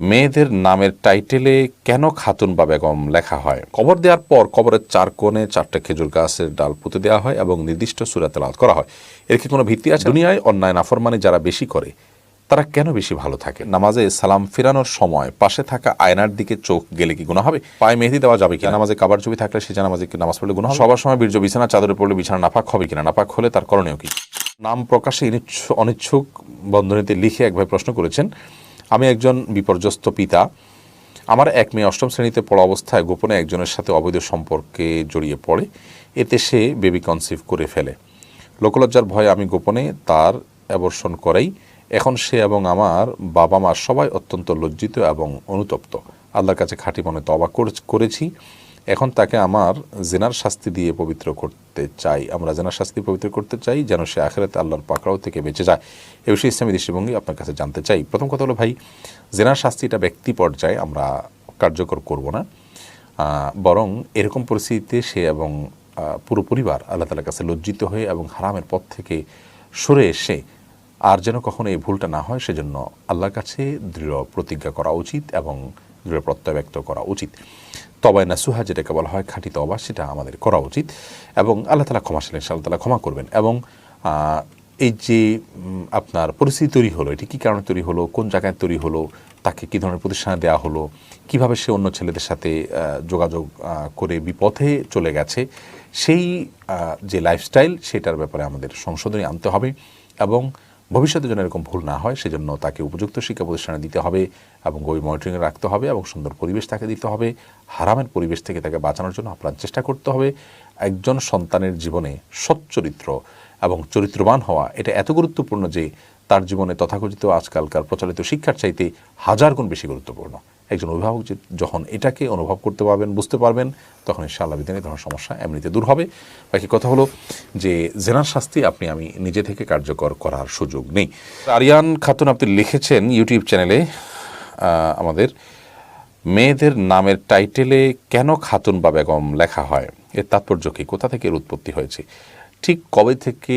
মেয়েদের নামের টাইটেলে কেন খাতুন বা বেগম লেখা হয়? কবর দেওয়ার পর কবরের চার কোণে চারটা খেজুর গাছের ডাল পুঁতে দেওয়া হয় এবং নির্দিষ্ট সুরা তেলাওয়াত করা হয়। এর কি কোনো ভিত্তি আছে? দুনিয়ায় অন্যায় নাফরমানি যারা বেশি করে, তারা কেন বেশি ভালো থাকে? নামাজে সালাম ফেরানোর সময় পাশে থাকা আয়নার দিকে চোখ গেলে কি গুণা হবে? পায়ে মেহেদি দেওয়া যাবে কি নামাজে কাবার ছবি থাকলে সে নামাজে কি নামাজ পড়লে গুণা হবে? সবার সময় বীর্য বিছানা, চাদরে পড়লে বিছানা নাপাক হবে কিনা? নাপাক হলে তার করণীয় কি? নাম প্রকাশে অনিচ্ছুক বন্ধনীতে লিখে এক ভাই প্রশ্ন করেছেন আমি একজন বিপর্যস্ত পিতা। আমার এক মেয়ে অষ্টম শ্রেণীতে পড়া অবস্থায় গোপনে একজনের সাথে অবৈধ সম্পর্কে জড়িয়ে পড়ে। এতে সে বেবি কনসিভ করে ফেলে। লোকলজ্জার ভয়ে আমি গোপনে তার অ্যাবর্ষণ করাই। এখন সে এবং আমার বাবা মা সবাই অত্যন্ত লজ্জিত এবং অনুতপ্ত। আল্লাহর কাছে খাঁটি মনে তবা করে- করেছি। এখন তাকে আমার জেনার শাস্তি দিয়ে পবিত্র করতে চাই। আমরা জেনার শাস্তি পবিত্র করতে চাই যেন সে আখেরাতে আল্লাহর পাকড়াও থেকে বেঁচে যায়। এ বিষয়ে ইসলামী দৃষ্টিভঙ্গি আপনার কাছে জানতে চাই। প্রথম কথা হলো, ভাই, জেনার শাস্তিটা ব্যক্তি পর্যায়ে আমরা কার্যকর করব না। বরং এরকম পরিস্থিতিতে সে এবং পুরো পরিবার আল্লাহ তালার কাছে লজ্জিত হয়ে এবং হারামের পথ থেকে সরে এসে আর যেন কখনো এই ভুলটা না হয়, সেজন্য আল্লাহর কাছে দৃঢ় প্রতিজ্ঞা করা উচিত এবং দৃঢ় প্রত্যয় ব্যক্ত করা উচিত। তবায় না সুহা যেটাকে বলা হয় খাঁটি তবা, সেটা আমাদের করা উচিত এবং আল্লাহ তালা ক্ষমাশীল আল্লাহ তালা ক্ষমা করবেন এবং এই যে আপনার পরিস্থিতি তৈরি হলো, এটি কী কারণে তৈরি হলো, কোন জায়গায় তৈরি হলো, তাকে কী ধরনের প্রতিষ্ঠানে দেওয়া হলো, কীভাবে সে অন্য ছেলেদের সাথে যোগাযোগ করে বিপথে চলে গেছে, সেই যে লাইফস্টাইল সেটার ব্যাপারে আমাদের সংশোধনী আনতে হবে এবং ভবিষ্যতে যেন এরকম ভুল না হয়, সেজন্য তাকে উপযুক্ত শিক্ষা প্রতিষ্ঠানে দিতে হবে এবং গভীর মনিটরিংয়ে রাখতে হবে এবং সুন্দর পরিবেশ তাকে দিতে হবে। হারামের পরিবেশ থেকে তাকে বাঁচানোর জন্য আপ্রাণ চেষ্টা করতে হবে। একজন সন্তানের জীবনে সচ্চরিত্র এবং চরিত্রবান হওয়া, এটা এত গুরুত্বপূর্ণ যে তার জীবনে তথাকথিত আজকালকার প্রচলিত শিক্ষার চাইতে হাজার গুণ বেশি গুরুত্বপূর্ণ। একজন অভিভাবক যখন এটাকে অনুভব করতে পারবেন, বুঝতে পারবেন, তখন ইনশাআল্লাহ বিধানে ধরনের সমস্যা এমনিতে দূর হবে। বাকি কথা হলো যে জেনার শাস্তি আপনি, আমি নিজে থেকে কার্যকর করার সুযোগ নেই। আরিয়ান খাতুন আপনি লিখেছেন ইউটিউব চ্যানেলে আমাদের মেয়েদের নামের টাইটেলে কেন খাতুন বা বেগম লেখা হয়? এর তাৎপর্য কি? কোথা থেকে এর উৎপত্তি হয়েছে? ঠিক কবে থেকে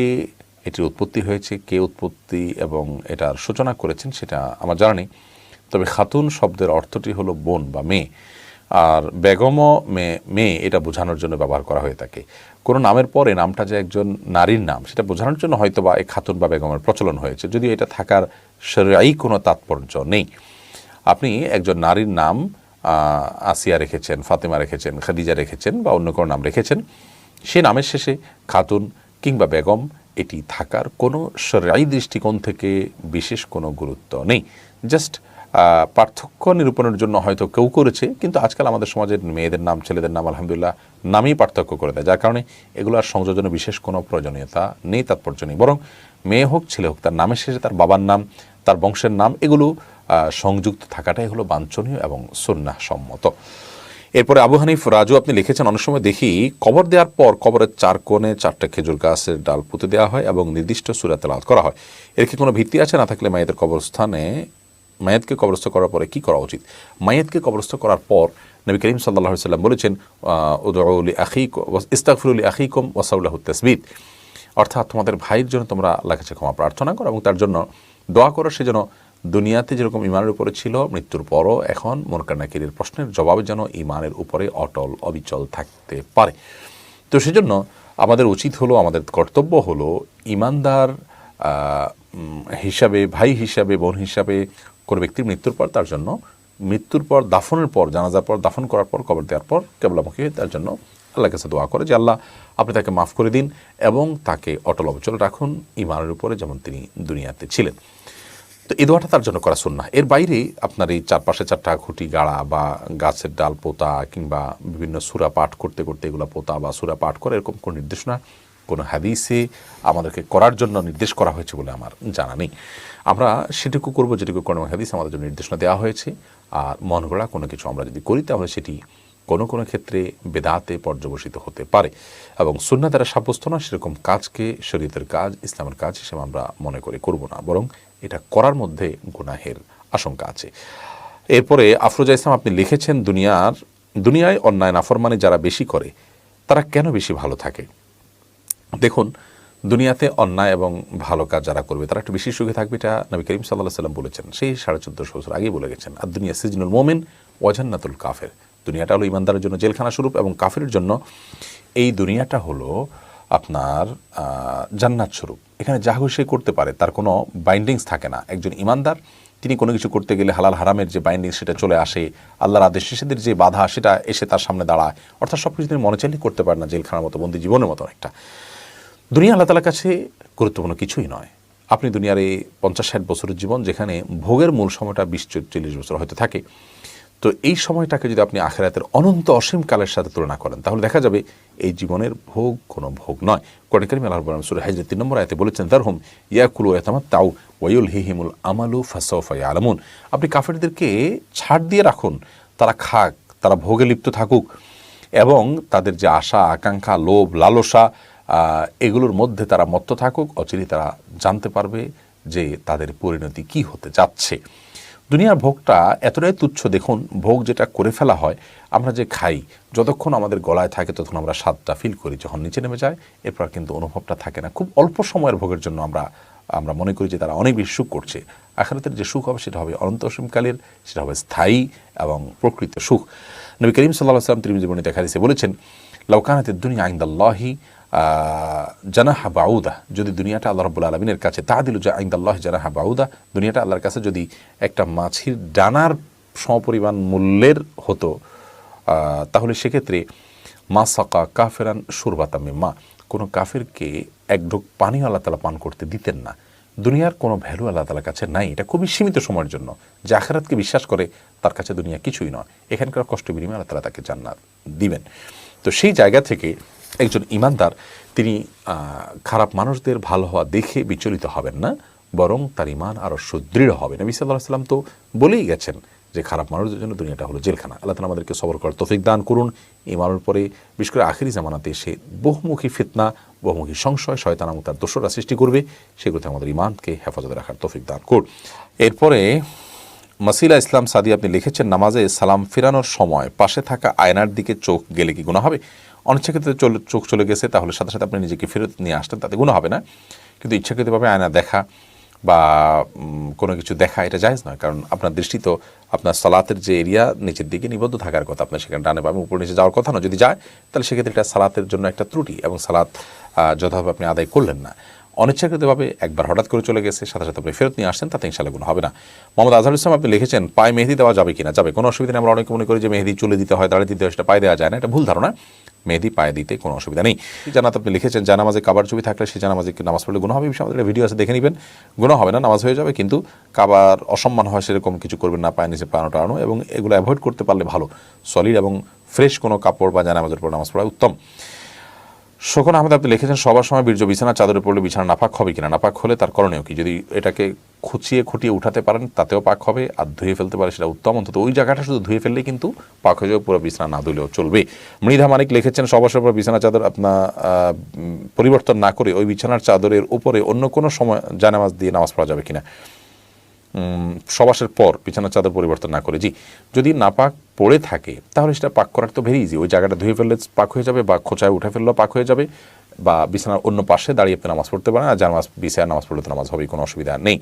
এটির উৎপত্তি হয়েছে? কে উৎপত্তি এবং এটার সূচনা করেছেন সেটা আমার জানা নেই। তবে খাতুন শব্দের অর্থটি হলো বোন বা মেয়ে। আর বেগমও মেয়ে মেয়ে এটা বোঝানোর জন্য ব্যবহার করা হয়ে থাকে। কোনো নামের পরে নামটা যে একজন নারীর নাম, সেটা বোঝানোর জন্য হয়তো বা এই খাতুন বা বেগমের প্রচলন হয়েছে। যদিও এটা থাকার শরীরাই কোনো তাৎপর্য নেই। আপনি একজন নারীর নাম আসিয়া রেখেছেন, ফাতেমা রেখেছেন, খাদিজা রেখেছেন বা অন্য কোনো নাম রেখেছেন, সে নামের শেষে খাতুন কিংবা বেগম এটি থাকার কোনো শরীরাই দৃষ্টিকোণ থেকে বিশেষ কোনো গুরুত্ব নেই। জাস্ট পার্থক্য নিরূপণের জন্য হয়তো কেউ করেছে, কিন্তু আজকাল আমাদের সমাজের মেয়েদের নাম, ছেলেদের নাম আলহামদুলিল্লাহ নামেই পার্থক্য করে দেয়। যার কারণে এগুলো আর সংযোজনে বিশেষ কোনো প্রয়োজনীয়তা নেই, তাৎপর্য নেই। বরং মেয়ে হোক, ছেলে হোক, তার নামের শেষে তার বাবার নাম, তার বংশের নাম, এগুলো সংযুক্ত থাকাটাই হলো বাঞ্ছনীয় এবং সুন্নাহ সম্মত এরপরে আবু হানিফ রাজু, আপনি লিখেছেন, অনেক সময় দেখি কবর দেওয়ার পর কবরের চার কোণে চারটা খেজুর গাছের ডাল পুঁতে দেওয়া হয় এবং নির্দিষ্ট সুরা তেলাওয়াত করা হয়। এর কি কোনো ভিত্তি আছে? না থাকলে মায়েদের কবরস্থানে মায়াতকে কবরস্থ করার পরে কি করা উচিত? মায়াতকে কবরস্থ করার পর নবী করিম সাল্লাহ সাল্লাম বলেছেন উদৌলি আখিক ইস্তাকফিরুল আখিকম ওয়াসাউল্লাহ তসবিদ অর্থাৎ তোমাদের ভাইয়ের জন্য তোমরা আল্লাহ কাছে ক্ষমা প্রার্থনা করো এবং তার জন্য দোয়া করো, সে যেন দুনিয়াতে যেরকম ইমানের উপরে ছিল, মৃত্যুর পরও এখন মনকানাকিরের প্রশ্নের জবাবে যেন ইমানের উপরে অটল, অবিচল থাকতে পারে। তো সেজন্য আমাদের উচিত হলো, আমাদের কর্তব্য হলো ইমানদার হিসাবে, ভাই হিসাবে, বোন হিসাবে কোনো ব্যক্তির মৃত্যুর পর তার জন্য, মৃত্যুর পর, দাফনের পর, জানাজার পর, দাফন করার পর, কবর দেওয়ার পর কেবলামুখী হয়ে তার জন্য আল্লাহর কাছে দোয়া করে যে, আল্লাহ, আপনি তাকে মাফ করে দিন এবং তাকে অটল অবচল রাখুন ইমানের উপরে যেমন তিনি দুনিয়াতে ছিলেন। তো এই দোয়াটা তার জন্য করা সুন্না এর বাইরে আপনার এই চারপাশে চারটা খুঁটি গাড়া বা গাছের ডাল পোতা কিংবা বিভিন্ন সুরা পাঠ করতে করতে এগুলো পোতা বা সুরা পাঠ করে এরকম কোনো নির্দেশনা কোনো হাদিসে আমাদেরকে করার জন্য নির্দেশ করা হয়েছে বলে আমার জানা নেই। আমরা সেটুকু করব, যেটুকু কোনো হাদিস আমাদের জন্য নির্দেশনা দেওয়া হয়েছে। আর মন গড়া কোনো কিছু আমরা যদি করি, তাহলে সেটি কোনো কোনো ক্ষেত্রে বেদাতে পর্যবসিত হতে পারে এবং সুন্না দ্বারা সাব্যস্ত না সেরকম কাজকে শরীয়তের কাজ, ইসলামের কাজ হিসেবে আমরা মনে করে করব না, বরং এটা করার মধ্যে গুনাহের আশঙ্কা আছে। এরপরে আফরোজা ইসলাম, আপনি লিখেছেন, দুনিয়ার, দুনিয়ায় অন্যায় নাফরমানি যারা বেশি করে, তারা কেন বেশি ভালো থাকে? দেখুন, দুনিয়াতে অন্যায় এবং ভালো কাজ যারা করবে, তারা একটু বেশি সুখে থাকবে, এটা নবী করিম সাল্লাহ সাল্লাম বলেছেন। সেই সাড়ে চোদ্দশো বছর আগেই বলে গেছেন আর দুনিয়া সিজনুল মোমেন ওয়াজান্নাতুল কাফের। দুনিয়াটা হলো ইমানদারের জন্য জেলখানা স্বরূপ এবং কাফের জন্য এই দুনিয়াটা হলো আপনার জান্নাত স্বরূপ। এখানে যা সে করতে পারে, তার কোনো বাইন্ডিংস থাকে না। একজন ইমানদার তিনি কোনো কিছু করতে গেলে হালাল হারামের যে বাইন্ডিং সেটা চলে আসে, আল্লাহর আদেশ নিষেধের যে বাধা সেটা এসে তার সামনে দাঁড়ায়। অর্থাৎ সব কিছু তিনি মনে চাইলে করতে পারে না, জেলখানার মতো, বন্দি জীবনের মতো একটা দুনিয়া আল্লাহ তালার কাছে গুরুত্বপূর্ণ কিছুই নয়। আপনি দুনিয়ার এই পঞ্চাশ ষাট বছরের জীবন যেখানে ভোগের মূল সময়টা বিশ চল্লিশ বছর হয়তো থাকে, তো এই সময়টাকে যদি আপনি আখেরাতের অনন্ত অসীম কালের সাথে তুলনা করেন, তাহলে দেখা যাবে এই জীবনের ভোগ কোনো ভোগ নয়। কোরআন আল্লাহ বললাম সুরে হাজরে তিন নম্বর আয়তে বলেছেন তার হুম ইয়াকুলু এতামাত তাও ওয়ুল হিহিমুল আমালু ফাসাউফাই আলামুন আপনি কাফেরদেরকে ছাড় দিয়ে রাখুন, তারা খাক, তারা ভোগে লিপ্ত থাকুক, এবং তাদের যে আশা, আকাঙ্ক্ষা, লোভ, লালসা এগুলোর মধ্যে তারা মত্ত থাকুক অচিরে তারা জানতে পারবে যে তাদের পরিণতি কি হতে যাচ্ছে। দুনিয়ার ভোগটা এতটাই তুচ্ছ, দেখুন, ভোগ যেটা করে ফেলা হয়, আমরা যে খাই, যতক্ষণ আমাদের গলায় থাকে ততক্ষণ আমরা স্বাদটা ফিল করি, যখন নিচে নেমে যায়, এরপর কিন্তু অনুভবটা থাকে না। খুব অল্প সময়ের ভোগের জন্য আমরা আমরা মনে করি যে তারা অনেক বেশি সুখ করছে। আখেরাতের যে সুখ হবে, সেটা হবে অনন্ত অসীমকালের সেটা হবে স্থায়ী এবং প্রকৃত সুখ। নবী করিম সাল্লাহ সাল্লাম তিনি দেখা দিয়েছে বলেছেন লৌকানাতের দুনিয়া আইন্দাল্লাহি জানাহা বাউদা, যদি দুনিয়াটা আল্লাহ রব্বুল আলমিনের কাছে তা দিল যে আইন্দাল্লাহ জানাহা বাউদা, দুনিয়াটা আল্লাহর কাছে যদি একটা মাছির ডানার সমপরিমাণ মূল্যের হতো তাহলে সেক্ষেত্রে মা সাকা কাফেরান সুরবাতামে মা কোনো কাফেরকে এক ঢোক পানি আল্লাহ তালা পান করতে দিতেন না। দুনিয়ার কোনো ভ্যালু আল্লাহ তালার কাছে নাই। এটা খুবই সীমিত সময়ের জন্য। যে আখেরাতকে বিশ্বাস করে, তার কাছে দুনিয়া কিছুই নয়। এখানকার কষ্ট বিনিময়ে আল্লাহ তালা তাকে জান্নাত দিবেন। তো সেই জায়গা থেকে একজন ইমানদার, তিনি খারাপ মানুষদের ভালো হওয়া দেখে বিচলিত হবেন না, বরং তার ইমান আরও সুদৃঢ় হবে। নবী সাল্লাহ সাল্লাম তো বলেই গেছেন যে খারাপ মানুষদের জন্য দুনিয়াটা হলো জেলখানা। আল্লাহ তালা আমাদেরকে সবর করার তফিক দান করুন। ইমানের পরে, বিশেষ করে আখিরি জামানাতে এসে বহুমুখী ফিতনা, বহুমুখী সংশয় শয়তান এবং তার দোষরা সৃষ্টি করবে, সেগুলোতে আমাদের ইমানকে হেফাজতে রাখার তফিক দান করুন। এরপরে, মাসিলা ইসলাম সাদি আপনি লিখেছেন, নামাজে সালাম ফেরানোর সময় পাশে থাকা আয়নার দিকে চোখ গেলে কি গুণা হবে? অনিচ্ছাকৃত চলে, চোখ চলে গেছে, তাহলে সাথে সাথে আপনি নিজেকে ফেরত নিয়ে আসতেন, তাতে গুণ হবে না। কিন্তু ইচ্ছাকৃতভাবে আয়না দেখা বা কোনো কিছু দেখা, এটা জায়জ নয়। কারণ আপনার দৃষ্টি তো, আপনার সালাতের যে এরিয়া, নিচের দিকে নিবদ্ধ থাকার কথা। আপনার সেখানে ডানে বা উপর নিচে যাওয়ার কথা না যদি যায়, তাহলে সেক্ষেত্রে এটা সালাতের জন্য একটা ত্রুটি এবং সালাত যথাভাবে আপনি আদায় করলেন না। অনিচ্ছাকৃতভাবে একবার হঠাৎ করে চলে গেছে, সাথে সাথে আপনি ফেরত নিয়ে আসছেন, তাতে ইনশাল্লাহ কোনো হবে না। মোহাম্মদ আজহার ইসলাম, আপনি লিখেছেন, পায়ে মেহেদি দেওয়া যাবে কিনা? যাবে, কোনো অসুবিধা নেই। আমরা অনেকে মনে করি যে মেহেদি চলে দিতে হয় দাঁড়িয়ে দিতে হয় সেটা পায়ে দেওয়া যায় না। এটা ভুল ধারণা। মেহেদি পায়ে দিতে কোনো অসুবিধা নেই। জানাত আপনি লিখেছেন জানামাজে কাবার ছবি থাকলে সেই জানামাজে নামাজ পড়লে গুণ হবে? আমাদের ভিডিও আছে, দেখে নেবেন। গুণ হবে না, নামাজ হয়ে যাবে, কিন্তু কাবার অসম্মান হয় সেরকম কিছু করবেন না, পায়ে নিচে পানো টানো এবং এগুলো অ্যাভয়েড করতে পারলে ভালো। সলিড এবং ফ্রেশ কোনো কাপড় বা জানামাজের পর নামাজ পড়া উত্তম। শোকন আহমেদ, আপনি লিখেছেন, সবার সময় বীর্য বিছানা, চাদরে পড়লে বিছানা নাপাক হবে কিনা? নাপাক হলে তার করণীয় কি? যদি এটাকে খুচিয়ে খুঁটিয়ে উঠাতে পারেন, তাতেও পাক হবে, আর ধুয়ে ফেলতে পারে সেটা উত্তম। অন্তত ওই জায়গাটা শুধু ধুয়ে ফেললেই কিন্তু পাক হয়ে যাবে, পুরো বিছানা না ধুলেও চলবে। মৃধা মানিক লিখেছেন, সবার সময় বিছানা, চাদর আপনার পরিবর্তন না করে ওই বিছানার চাদরের উপরে অন্য কোনো সময় জানামাজ দিয়ে নামাজ পড়া যাবে কিনা? সবাসের পর বিছানার চাদর পরিবর্তন না করে, জি, যদি না পাক পড়ে থাকে, তাহলে সেটা পাক করার তো ভেরি ইজি ওই জায়গাটা ধুয়ে ফেললে পাক হয়ে যাবে বা খোঁচায় উঠে ফেললেও পাক হয়ে যাবে বা বিছানার অন্য পাশে দাঁড়িয়ে আপনি নামাজ পড়তে পারেন, আর যার নামাজ বিছায় নামাজ পড়লে তো নামাজ হবে কোনো অসুবিধা নেই।